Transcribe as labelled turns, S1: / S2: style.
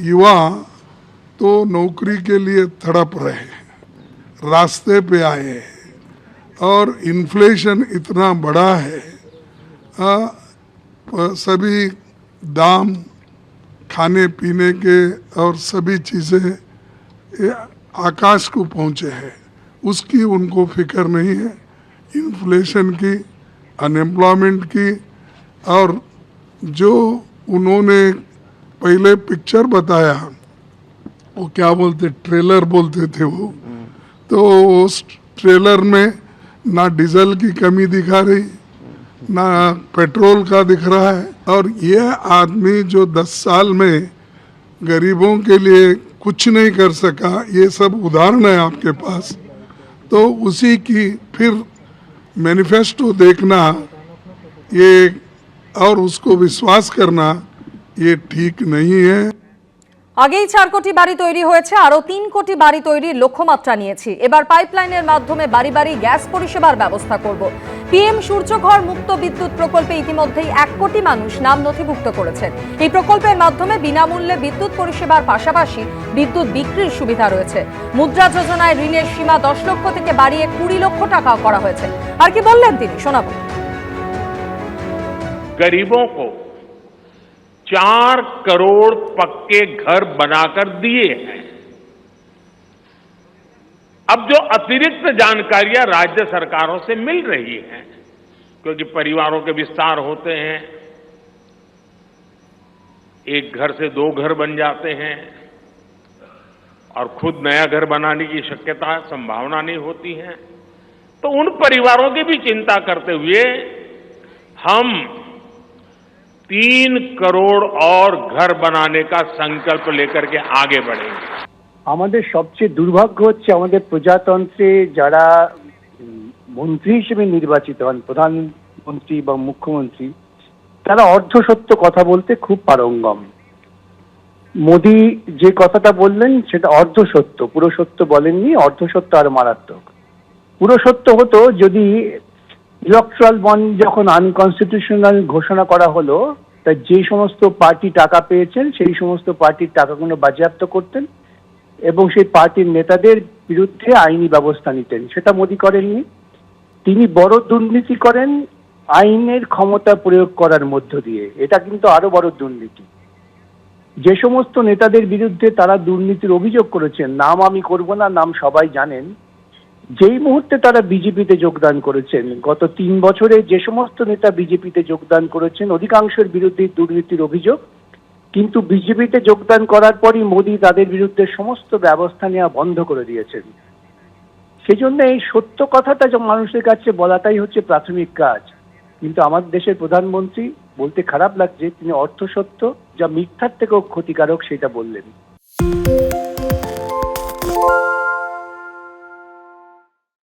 S1: युवा तो नौकरी के लिए तड़प रहे हैं रास्ते पे आए हैं और इन्फ्लेशन इतना बड़ा है आ, सभी दाम खाने पीने के और सभी चीज़ें आकाश को पहुँचे हैं उसकी उनको फ़िक्र नहीं है। इन्फ्लेशन की अनएम्प्लॉयमेंट की और जो उन्होंने पहले पिक्चर बताया। वो क्या बोलते ट्रेलर बोलते थे वो। तो उस ट्रेलर में ना डीजल की कमी दिखा रही, ना पेट्रोल का दिख रहा है। और ये आदमी जो 10 साल में गरीबों के लिए कुछ नहीं कर सका, ये सब उदाहरण है आपके पास। तो उसी की फिर मैनिफेस्टो देखना, ये और उसको विश्वास करना ये ठीक नहीं है
S2: আগেই চার কোটি বাড়ি তৈরি হয়েছে আরো তিন কোটি বাড়ি তৈরির লক্ষ্যমাত্রা নিয়েছি এবার পাইপলাইনের মাধ্যমে বাড়ি বাড়ি গ্যাস পরিষেবার ব্যবস্থা করব পিএম সূর্যঘর মুক্ত বিদ্যুৎ প্রকল্পে ইতিমধ্যেই এক কোটি মানুষ নাম নথিভুক্ত করেছেন এই প্রকল্পের মাধ্যমে বিনামূল্যে বিদ্যুৎ পরিষেবার পাশাপাশি বিদ্যুৎ বিক্রির সুবিধা রয়েছে মুদ্রা যোজনায় ঋণের সীমা দশ লক্ষ থেকে বাড়িয়ে কুড়ি লক্ষ টাকা করা হয়েছে আর কি বললেন তিনি শোনাবো
S3: गरीबों को चार करोड़ पक्के घर बनाकर दिए हैं। अब जो अतिरिक्त जानकारियाँ राज्य सरकारों से मिल रही हैं, क्योंकि परिवारों के विस्तार होते हैं, एक घर से दो घर बन जाते हैं, और खुद नया घर बनाने की शक्यता, संभावना नहीं होती है तो उन परिवारों की भी चिंता करते हुए हम तीन करोड़ और घर बनाने का संकल्प लेकर के आगे बढ़ेंगे
S4: আমাদের সবচেয়ে দুর্ভাগ্য হচ্ছে আমাদের প্রজাতন্ত্রে যারা উম, মন্ত্রী হিসেবে নির্বাচিত হন প্রধানমন্ত্রী বা মুখ্যমন্ত্রী তারা অর্ধসত্য কথা বলতে খুব পারঙ্গম মোদি যে কথাটা বললেন সেটা অর্ধসত্য পুরো সত্য বলেননি অর্ধসত্য আর মারাত্মক পুরো সত্য হতো যদি ইলেকট্রাল বন্ড যখন আনকনস্টিটিউশনাল ঘোষণা করা হলো, তা যে সমস্ত পার্টি টাকা পেয়েছেন, সেই সমস্ত পার্টির টাকাগুলো বাজেয়াপ্ত করতেন এবং সেই পার্টির নেতাদের বিরুদ্ধে আইনি ব্যবস্থা নিতেন। সেটা মোদী করেননি। তিনি বড় দুর্নীতি করেন আইনের ক্ষমতা প্রয়োগ করার মধ্য দিয়ে। এটা কিন্তু আরও বড় দুর্নীতি। যে সমস্ত নেতাদের বিরুদ্ধে তারা দুর্নীতির অভিযোগ করেছেন, নাম আমি করব না, নাম সবাই জানেন যেই মুহূর্তে তারা বিজেপিতে যোগদান করেছেন, গত তিন বছরে যে সমস্ত নেতা বিজেপিতে যোগদান করেছেন, অধিকাংশের বিরুদ্ধে দুর্নীতির অভিযোগ। কিন্তু বিজেপিতে যোগদান করার পরই মোদী তাদের বিরুদ্ধে সমস্ত ব্যবস্থা নেওয়া বন্ধ করে দিয়েছেন। সেজন্য এই সত্য কথাটা মানুষের কাছে বলাটাই হচ্ছে প্রাথমিক কাজ। কিন্তু আমাদের দেশের প্রধানমন্ত্রী বলতে খারাপ লাগছে, তিনি অর্থ সত্য, যা মিথ্যার থেকেও ক্ষতিকারক সেটা বললেন।